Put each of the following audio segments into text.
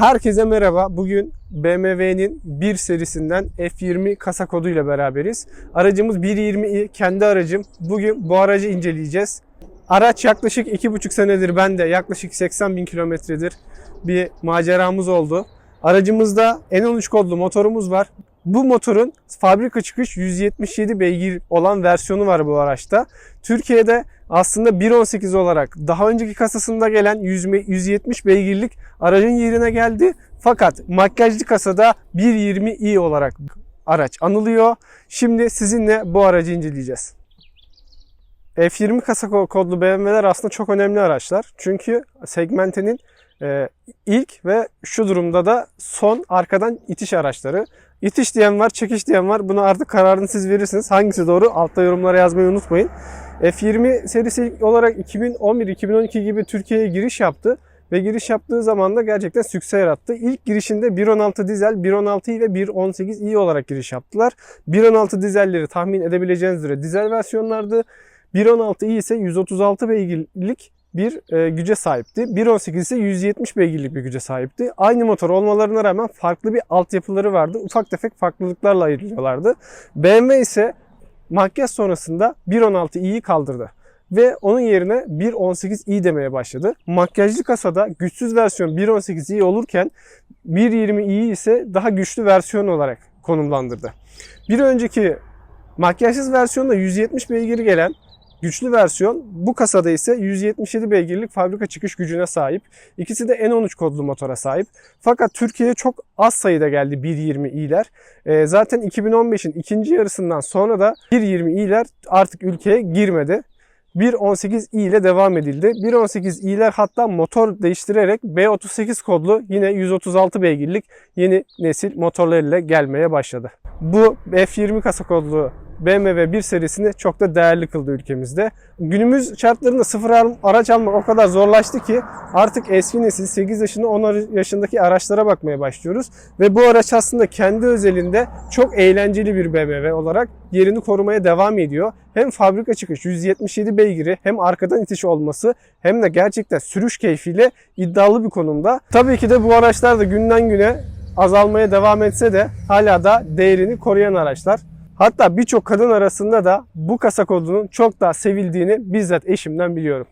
Herkese merhaba. Bugün BMW'nin 1 serisinden F20 kasa koduyla beraberiz. Aracımız 120i, kendi aracım. Bugün bu aracı inceleyeceğiz. Araç yaklaşık 2,5 senedir bende, yaklaşık 80 bin kilometredir bir maceramız oldu. Aracımızda N13 kodlu motorumuz var. Bu motorun fabrika çıkış 177 beygir olan versiyonu var bu araçta. Türkiye'de aslında 1.18 olarak daha önceki kasasında gelen 100 170 beygirlik aracın yerine geldi. Fakat makyajlı kasada 1.20i olarak araç anılıyor. Şimdi sizinle bu aracı inceleyeceğiz. F20 kasa kodlu BMW'ler aslında çok önemli araçlar. Çünkü segmentinin e, ilk ve şu durumda da son arkadan itiş araçları. İtiş diyen var, çekiş diyen var. Bunu artık kararını siz verirsiniz. Hangisi doğru? Altta yorumlara yazmayı unutmayın. F20 serisi olarak 2011-2012 gibi Türkiye'ye giriş yaptı. Ve giriş yaptığı zaman da gerçekten sükse yarattı. İlk girişinde 1.16 dizel, 1.16i ve 1.18i olarak giriş yaptılar. 1.16 dizelleri tahmin edebileceğiniz üzere dizel versiyonlardı. 1.16i ise 136 beygirlik bir e, güce sahipti. 1.18 ise 170 beygirlik bir güce sahipti. Aynı motor olmalarına rağmen farklı bir altyapıları vardı. Ufak tefek farklılıklarla ayrılıyorlardı. BMW ise makyaj sonrasında 1.16i'yi kaldırdı. Ve onun yerine 1.18i demeye başladı. Makyajlı kasada güçsüz versiyon 1.18i olurken 1.20i ise daha güçlü versiyon olarak konumlandırdı. Bir önceki makyajsız versiyonda 170 beygiri gelen Güçlü versiyon bu kasada ise 177 beygirlik fabrika çıkış gücüne sahip. İkisi de N13 kodlu motora sahip. Fakat Türkiye'ye çok az sayıda geldi 1.20i'ler. E, zaten 2015'in ikinci yarısından sonra da 1.20i'ler artık ülkeye girmedi. 1.18i ile devam edildi. 1.18i'ler hatta motor değiştirerek B38 kodlu yine 136 beygirlik yeni nesil motorlarıyla gelmeye başladı. Bu F20 kasa kodlu BMW 1 serisini çok da değerli kıldı ülkemizde. Günümüz şartlarında sıfır araç almak o kadar zorlaştı ki artık eski nesil 8 yaşında 10 yaşındaki araçlara bakmaya başlıyoruz. Ve bu araç aslında kendi özelinde çok eğlenceli bir BMW olarak yerini korumaya devam ediyor. Hem fabrika çıkış 177 beygiri hem arkadan itiş olması hem de gerçekten sürüş keyfiyle iddialı bir konumda. Tabii ki de bu araçlar da günden güne azalmaya devam etse de hala da değerini koruyan araçlar. Hatta birçok kadın arasında da bu kasa kodunun çok daha sevildiğini bizzat eşimden biliyorum.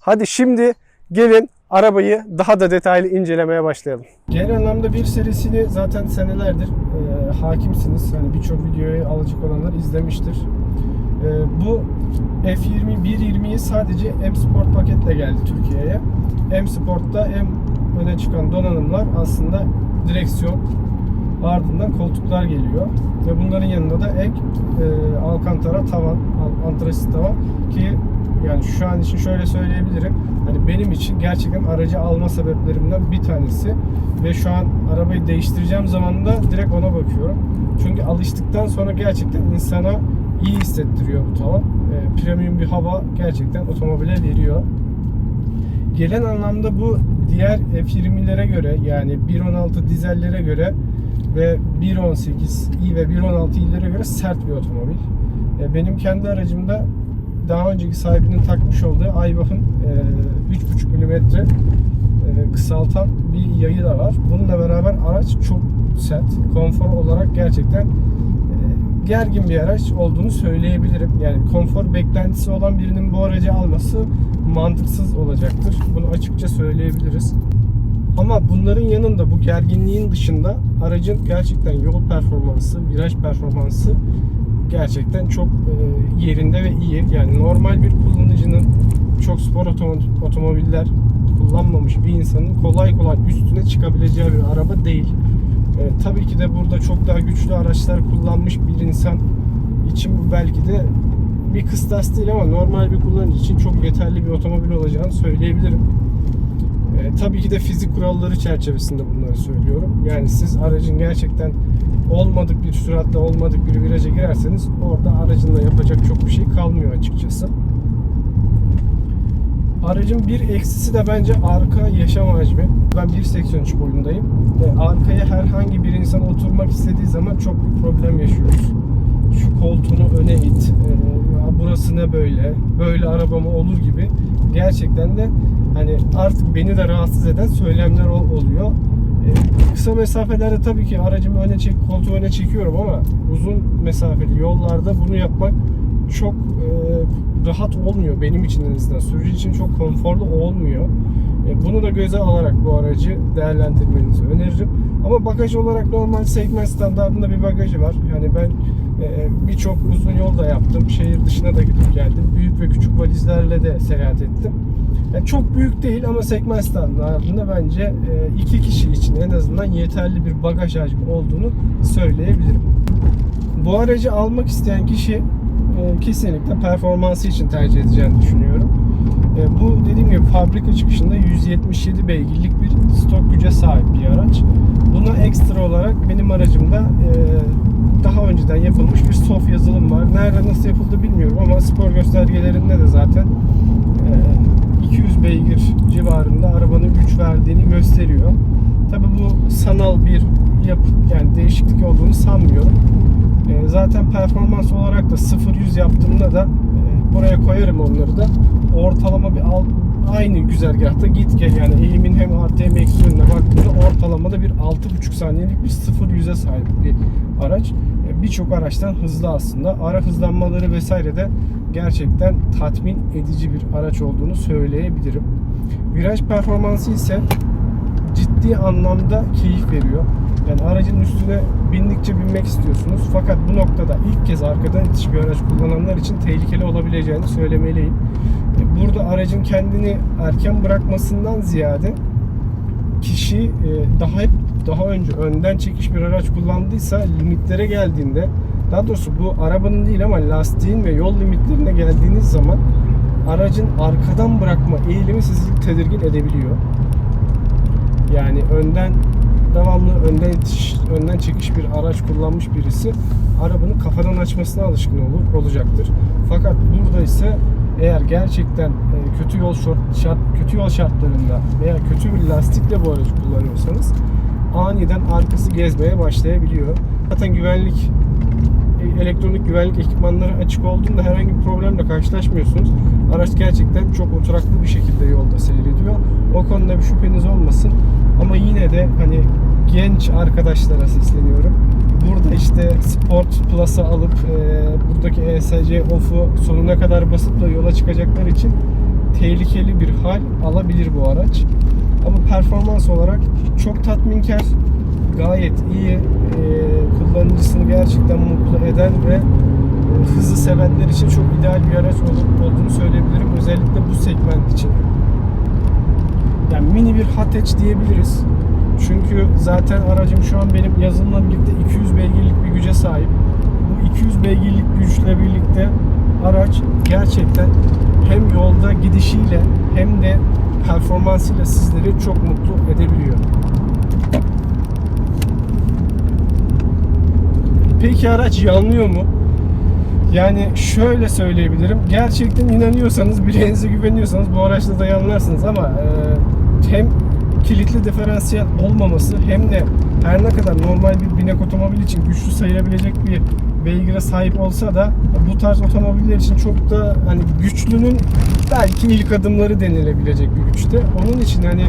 Hadi şimdi gelin arabayı daha da detaylı incelemeye başlayalım. Genel anlamda bir serisini zaten senelerdir e, hakimsiniz. Hani birçok videoyu alacak olanlar izlemiştir. E, bu F20 120'yi sadece M Sport paketle geldi Türkiye'ye. M Sport'ta en öne çıkan donanımlar aslında direksiyon, ardından koltuklar geliyor. Ve bunların yanında da ek e, alkantara tavan, antrasit tavan ki yani şu an için şöyle söyleyebilirim. Hani benim için gerçekten aracı alma sebeplerimden bir tanesi. Ve şu an arabayı değiştireceğim zaman da direkt ona bakıyorum. Çünkü alıştıktan sonra gerçekten insana iyi hissettiriyor bu tavan. E, premium bir hava gerçekten otomobile veriyor. Gelen anlamda bu diğer F20'lere göre yani 1.16 dizellere göre ve 1.18i ve 1.16i'lere göre sert bir otomobil. E, benim kendi aracımda daha önceki sahibinin takmış olduğu Aybach'ın 3.5 mm kısaltan bir yayı da var. Bununla beraber araç çok sert. Konfor olarak gerçekten e, gergin bir araç olduğunu söyleyebilirim. Yani konfor beklentisi olan birinin bu aracı alması mantıksız olacaktır. Bunu açıkça söyleyebiliriz. Ama bunların yanında bu gerginliğin dışında aracın gerçekten yol performansı, viraj performansı gerçekten çok e, yerinde ve iyi. Yani normal bir kullanıcının çok spor otomobiller kullanmamış bir insanın kolay kolay üstüne çıkabileceği bir araba değil. E, tabii ki de burada çok daha güçlü araçlar kullanmış bir insan için bu belki de bir kıstas değil ama normal bir kullanıcı için çok yeterli bir otomobil olacağını söyleyebilirim. E, tabii ki de fizik kuralları çerçevesinde bunları söylüyorum. Yani siz aracın gerçekten olmadık bir süratle olmadık bir viraja girerseniz orada aracınla yapacak çok bir şey kalmıyor açıkçası. Aracın bir eksisi de bence arka yaşam hacmi. Ben 1.83 boyundayım. Ve arkaya herhangi bir insan oturmak istediği zaman çok bir problem yaşıyoruz. Şu koltuğunu öne it, e, burası ne böyle, böyle arabama olur gibi gerçekten de hani artık beni de rahatsız eden söylemler oluyor. E, kısa mesafelerde tabii ki aracımı öne çek, koltuğu öne çekiyorum ama uzun mesafeli yollarda bunu yapmak çok e, rahat olmuyor benim için en azından. Sürücü için çok konforlu olmuyor. E, bunu da göze alarak bu aracı değerlendirmenizi öneririm. Ama bagaj olarak normal segment standartında bir bagajı var. Yani ben e, birçok uzun yol da yaptım. Şehir dışına da gidip geldim. Büyük ve küçük valizlerle de seyahat ettim. Yani çok büyük değil ama segment standartında bence e, iki kişi için en azından yeterli bir bagaj hacmi olduğunu söyleyebilirim. Bu aracı almak isteyen kişi e, kesinlikle performansı için tercih edeceğini düşünüyorum. E, bu dediğim gibi fabrika çıkışında 177 beygirlik bir stok güce sahip bir araç. Buna ekstra olarak benim aracımda e, daha önceden yapılmış bir soft yazılım var. Nerede nasıl yapıldı bilmiyorum ama spor göstergelerinde de zaten e, 200 beygir civarında arabanın güç verdiğini gösteriyor. Tabi bu sanal bir yapı yani değişiklik olduğunu sanmıyorum. E, zaten performans olarak da 0-100 yaptığımda da e, buraya koyarım onları da. Ortalama bir al, aynı güzergahta git gel yani eğimin hem artı hem eksi yönüne baktığında ortalamada bir 6,5 saniyelik bir 0-100'e sahip bir araç. E, Birçok araçtan hızlı aslında. Ara hızlanmaları vesaire de gerçekten tatmin edici bir araç olduğunu söyleyebilirim. Viraj performansı ise ciddi anlamda keyif veriyor. Yani aracın üstüne bindikçe binmek istiyorsunuz. Fakat bu noktada ilk kez arkadan itiş bir araç kullananlar için tehlikeli olabileceğini söylemeliyim. Burada aracın kendini erken bırakmasından ziyade kişi e, daha hep daha önce önden çekiş bir araç kullandıysa limitlere geldiğinde daha doğrusu bu arabanın değil ama lastiğin ve yol limitlerine geldiğiniz zaman aracın arkadan bırakma eğilimi sizi tedirgin edebiliyor. Yani önden devamlı önden itiş, önden çekiş bir araç kullanmış birisi arabanın kafadan açmasına alışkın olur olacaktır. Fakat burada ise eğer gerçekten e, kötü yol şart, kötü yol şartlarında veya kötü bir lastikle bu aracı kullanıyorsanız aniden arkası gezmeye başlayabiliyor. Zaten güvenlik e, elektronik güvenlik ekipmanları açık olduğunda herhangi bir problemle karşılaşmıyorsunuz. Araç gerçekten çok oturaklı bir şekilde yolda seyrediyor. O konuda bir şüpheniz olmasın. Ama yine de hani genç arkadaşlara sesleniyorum. Burada işte Sport Plus'ı alıp e, buradaki ESC off'u sonuna kadar basıp da yola çıkacaklar için tehlikeli bir hal alabilir bu araç. Ama performans olarak çok tatminkar, gayet iyi, e, kullanıcısını gerçekten mutlu eden ve e, hızı sevenler için çok ideal bir araç ol- olduğunu söyleyebilirim. Özellikle bu segment için. Yani mini bir hatch diyebiliriz. Çünkü zaten aracım şu an benim yazılımla birlikte 200 beygirlik bir güce sahip. Bu 200 beygirlik güçle birlikte araç gerçekten hem yolda gidişiyle hem de performansıyla sizleri çok mutlu edebiliyor. Peki araç yanlıyor mu? Yani şöyle söyleyebilirim. Gerçekten inanıyorsanız, bileğinize güveniyorsanız bu araçla da yanlarsınız ama e, hem kilitli diferansiyel olmaması hem de her ne kadar normal bir binek otomobil için güçlü sayılabilecek bir beygire sahip olsa da bu tarz otomobiller için çok da hani güçlünün belki ilk adımları denilebilecek bir güçte. Onun için hani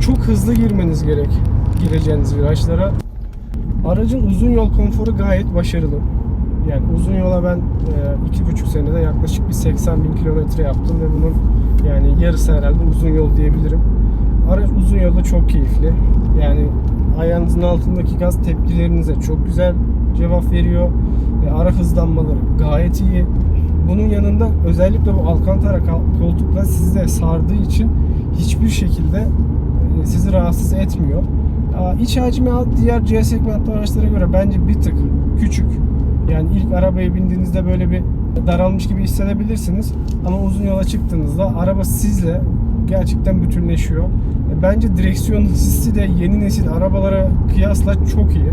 çok hızlı girmeniz gerek gireceğiniz virajlara. Aracın uzun yol konforu gayet başarılı. Yani uzun yola ben e, iki buçuk senede yaklaşık bir 80 bin kilometre yaptım ve bunun yani yarısı herhalde uzun yol diyebilirim. Araç uzun yolda çok keyifli. Yani ayağınızın altındaki gaz tepkilerinize çok güzel cevap veriyor. E, ara hızlanmaları gayet iyi. Bunun yanında özellikle bu Alcantara kal- koltuklar sizi sardığı için hiçbir şekilde e, sizi rahatsız etmiyor. İç hacmi alt diğer C segmentli araçlara göre bence bir tık küçük. Yani ilk arabaya bindiğinizde böyle bir daralmış gibi hissedebilirsiniz. Ama uzun yola çıktığınızda araba sizle gerçekten bütünleşiyor. E, Bence direksiyon hissi de yeni nesil arabalara kıyasla çok iyi.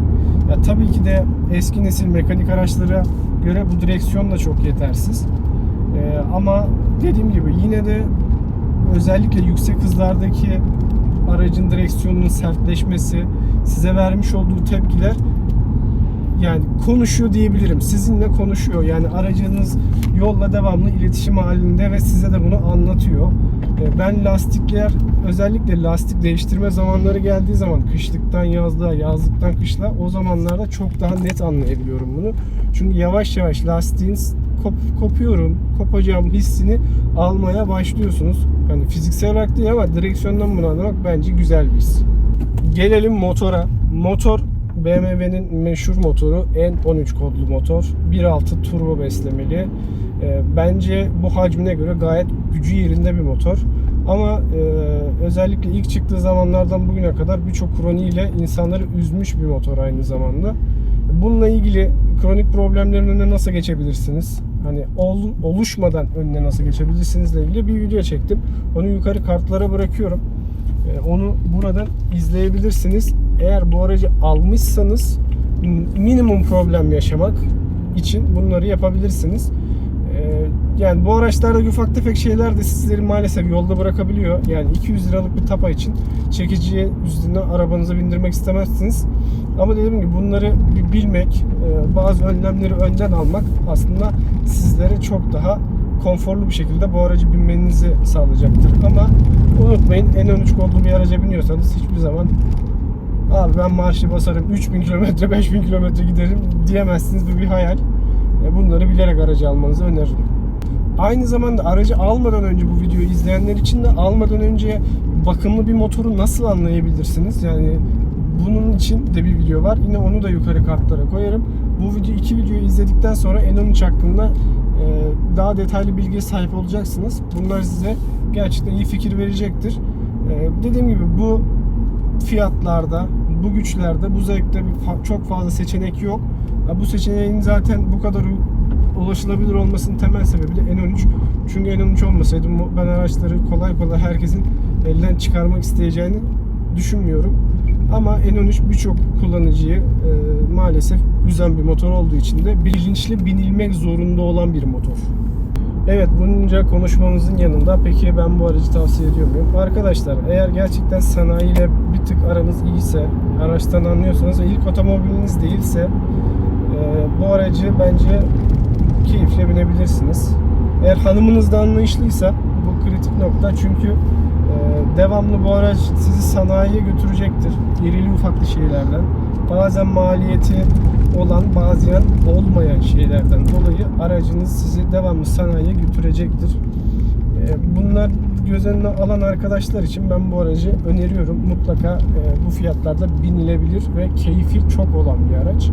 Ya tabii ki de eski nesil mekanik araçlara göre bu direksiyon da çok yetersiz. E, ama dediğim gibi yine de özellikle yüksek hızlardaki aracın direksiyonunun sertleşmesi, size vermiş olduğu tepkiler yani konuşuyor diyebilirim. Sizinle konuşuyor. Yani aracınız yolla devamlı iletişim halinde ve size de bunu anlatıyor. E, Ben lastikler özellikle lastik değiştirme zamanları geldiği zaman kışlıktan yazlığa, yazlıktan kışla o zamanlarda çok daha net anlayabiliyorum bunu. Çünkü yavaş yavaş lastiğin kop, kopuyorum, kopacağım hissini almaya başlıyorsunuz. Yani fiziksel olarak değil ama direksiyondan bunu anlamak bence güzel bir his. Gelelim motora. Motor BMW'nin meşhur motoru N13 kodlu motor. 1.6 turbo beslemeli. Ee, bence bu hacmine göre gayet gücü yerinde bir motor. Ama e, özellikle ilk çıktığı zamanlardan bugüne kadar birçok kroniğiyle insanları üzmüş bir motor aynı zamanda. Bununla ilgili kronik problemlerin önüne nasıl geçebilirsiniz? Hani ol- oluşmadan önüne nasıl geçebilirsinizle ilgili bir video çektim. Onu yukarı kartlara bırakıyorum. Ee, Onu buradan izleyebilirsiniz. Eğer bu aracı almışsanız minimum problem yaşamak için bunları yapabilirsiniz. Ee, Yani bu araçlarda ufak tefek şeyler de sizleri maalesef yolda bırakabiliyor. Yani 200 liralık bir tapa için çekiciye üstüne arabanıza bindirmek istemezsiniz. Ama dediğim gibi bunları bilmek, e, bazı önlemleri önden almak aslında sizlere çok daha konforlu bir şekilde bu aracı binmenizi sağlayacaktır. Ama unutmayın N13 kodlu bir araca biniyorsanız hiçbir zaman abi ben marşı basarım 3000 kilometre 5000 kilometre giderim diyemezsiniz. Bu bir hayal. Bunları bilerek aracı almanızı öneririm. Aynı zamanda aracı almadan önce bu videoyu izleyenler için de almadan önce bakımlı bir motoru nasıl anlayabilirsiniz? Yani bunun için de bir video var. Yine onu da yukarı kartlara koyarım. Bu video iki videoyu izledikten sonra N13 hakkında e, daha detaylı bilgiye sahip olacaksınız. Bunlar size gerçekten iyi fikir verecektir. E, dediğim gibi bu fiyatlarda, bu güçlerde, bu zevkte çok fazla seçenek yok. Bu seçeneğin zaten bu kadar ulaşılabilir olmasının temel sebebi de N13. Çünkü N13 olmasaydı ben araçları kolay kolay herkesin elden çıkarmak isteyeceğini düşünmüyorum. Ama N13 birçok kullanıcıyı e, maalesef üzen bir motor olduğu için de bilinçli binilmek zorunda olan bir motor. Evet bunca konuşmamızın yanında peki ben bu aracı tavsiye ediyor muyum? Arkadaşlar eğer gerçekten sanayiyle bir tık aranız iyiyse, araçtan anlıyorsanız ve ilk otomobiliniz değilse e, bu aracı bence keyifle binebilirsiniz. Eğer hanımınız da anlayışlıysa bu kritik nokta çünkü devamlı bu araç sizi sanayiye götürecektir. İrili ufaklı şeylerden. Bazen maliyeti olan bazen olmayan şeylerden dolayı aracınız sizi devamlı sanayiye götürecektir. E, Bunlar göz önüne alan arkadaşlar için ben bu aracı öneriyorum. Mutlaka e, bu fiyatlarda binilebilir ve keyfi çok olan bir araç.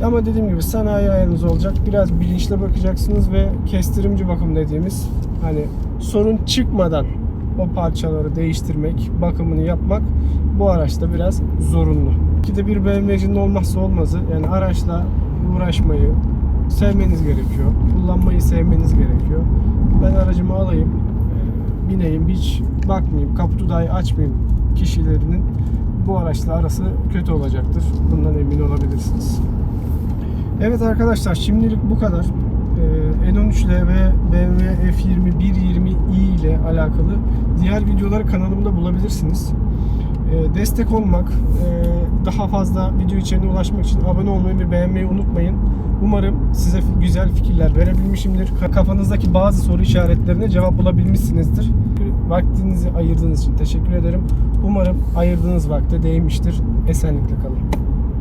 E, Ama dediğim gibi sanayi ayarınız olacak. Biraz bilinçle bakacaksınız ve kestirimci bakım dediğimiz hani sorun çıkmadan o parçaları değiştirmek, bakımını yapmak bu araçta biraz zorunlu. İki de bir BMW'cinin olmazsa olmazı yani araçla uğraşmayı sevmeniz gerekiyor. Kullanmayı sevmeniz gerekiyor. Ben aracımı alayım, e, bineyim, hiç bakmayayım, kaputu dahi açmayayım kişilerinin bu araçla arası kötü olacaktır. Bundan emin olabilirsiniz. Evet arkadaşlar şimdilik bu kadar. Ee, N13 ile ve BMW F20 120i ile alakalı diğer videoları kanalımda bulabilirsiniz. Ee, destek olmak, e, daha fazla video içeriğine ulaşmak için abone olmayı ve beğenmeyi unutmayın. Umarım size güzel fikirler verebilmişimdir. Ka- Kafanızdaki bazı soru işaretlerine cevap bulabilmişsinizdir. Vaktinizi ayırdığınız için teşekkür ederim. Umarım ayırdığınız vakte değmiştir. Esenlikle kalın.